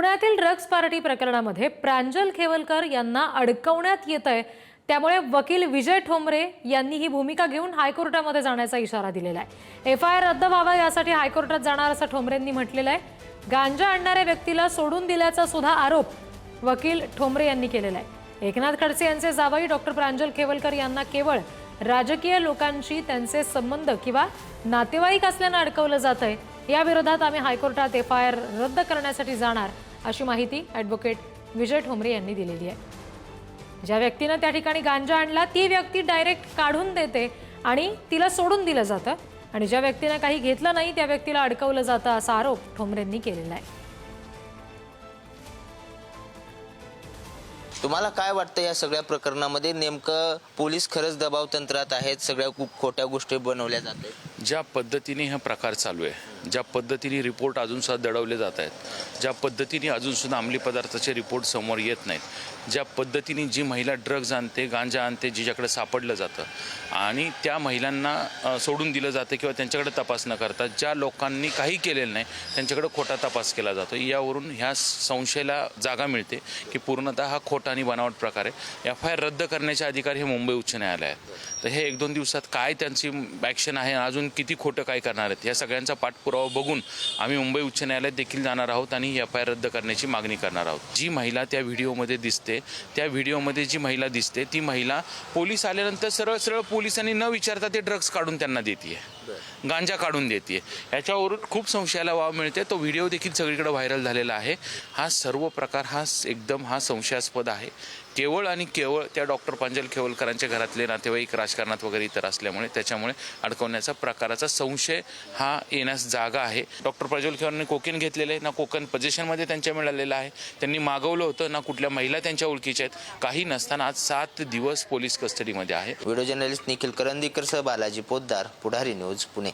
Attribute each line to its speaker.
Speaker 1: पुण्यातील drugs party प्रकरणामध्ये प्रांजल खेवलकर यांना अडकवण्यात येत आहे त्यामुळे वकील विजय ठोंबरे यांनी ही भूमिका घेऊन हायकोर्टामध्ये जाण्याचा इशारा दिलेला आहे एफ आय आर रद्द व्हावा यासाठी हायकोर्टात जाणार असं ठोंबरेंनी म्हटलेलं आहे गांजा आणणाऱ्या व्यक्तीला सोडून दिल्याचा सुद्धा आरोप वकील ठोंबरे यांनी केलेला आहे एकनाथ खडसे यांचे जावई डॉक्टर प्रांजल खेवलकर यांना केवळ राजकीय लोकांशी त्यांचे संबंध किंवा नातेवाईक असल्यानं अडकवलं जात आहे या विरोधात आम्ही हायकोर्टात एफ आय आर रद्द करण्यासाठी जाणार अशी माहिती ॲडव्होकेट विजय ठोंबरे यांनी दिलेली आहे. ज्या व्यक्तीनं त्या ठिकाणी गांजा आणला ती व्यक्ती डायरेक्ट काढून देते आणि तिला सोडून दिलं जातं. आणि ज्या व्यक्तीनं काही घेतलं नाही त्या व्यक्तीला अडकवलं जातं असा आरोप ठोंबरेंनी केलेला आहे.
Speaker 2: तुम्हाला काय वाटतं या सगळ्या प्रकरणामध्ये? नेमकं पोलीस खरंच दबाव तंत्रात आहेत सगळ्या खूप खोट्या गोष्टी बनवल्या जातात.
Speaker 3: ज्या पद्धतीने हा प्रकार चालू आहे ज्या पद्धतीने रिपोर्ट अजूनसुद्धा दडवले जात आहेत ज्या पद्धतीने अजूनसुद्धा अंमली पदार्थाचे रिपोर्ट समोर येत नाहीत ज्या पद्धतीने जी महिला ड्रग्ज आणते गांजा आणते जिच्याकडे सापडलं जातं आणि त्या महिलांना सोडून दिलं जातं किंवा त्यांच्याकडे तपास न करता ज्या लोकांनी काही केलेलं नाही त्यांच्याकडे खोटा तपास केला जातो. यावरून ह्या संशयाला जागा मिळते की पूर्णतः हा खोटा आणि बनावट प्रकार आहे. एफ आय आर रद्द करण्याचे अधिकार हे मुंबई उच्च न्यायालय आहेत तर हे एक दोन दिवसात काय त्यांची ॲक्शन आहे अजून किती खोटं काय करणार आहेत या सगळ्यांचा पाठपुरावा बघून आम्ही मुंबई उच्च न्यायालयात देखील जाणार आहोत आणि एफ आय आर रद्द करण्याची मागणी करणार आहोत. जी महिला त्या व्हिडिओमध्ये दिसते त्या व्हिडिओमध्ये जी महिला दिसते ती महिला पोलीस आल्यानंतर सरळ सरळ पोलिसांनी न विचारता ते ड्रग्ज काढून त्यांना देते गांजा काढून देते याच्यावरून खूप संशयाला वाव मिळते. तो व्हिडिओ देखील सगळीकडे व्हायरल झालेला आहे. हा सर्व प्रकार हा एकदम हा संशयास्पद आहे. केवळ आणि केवळ त्या डॉक्टर पांजल खेवलकरांच्या घरातले नातेवाईक राजकारणात वगैरे इतर असल्यामुळे त्याच्यामुळे अडकवण्याचा प्रकाराचा संशय हा येण्यास जागा आहे. डॉक्टर प्रज्वल खेवरांनी कोकेन घेतलेलं आहे ना कोकण पोझिशनमध्ये त्यांच्या मिळालेलं आहे. त्यांनी मागवलं होतं ना कुठल्या महिला त्यांच्या ओळखीच्या आहेत. काही नसताना आज सात दिवस पोलीस कस्टडीमध्ये आहे.
Speaker 2: व्हिडिओ जर्नलिस्ट निखिल करंदीकर सह बालाजी पोद्दार पुढारी न्यूज पुणे.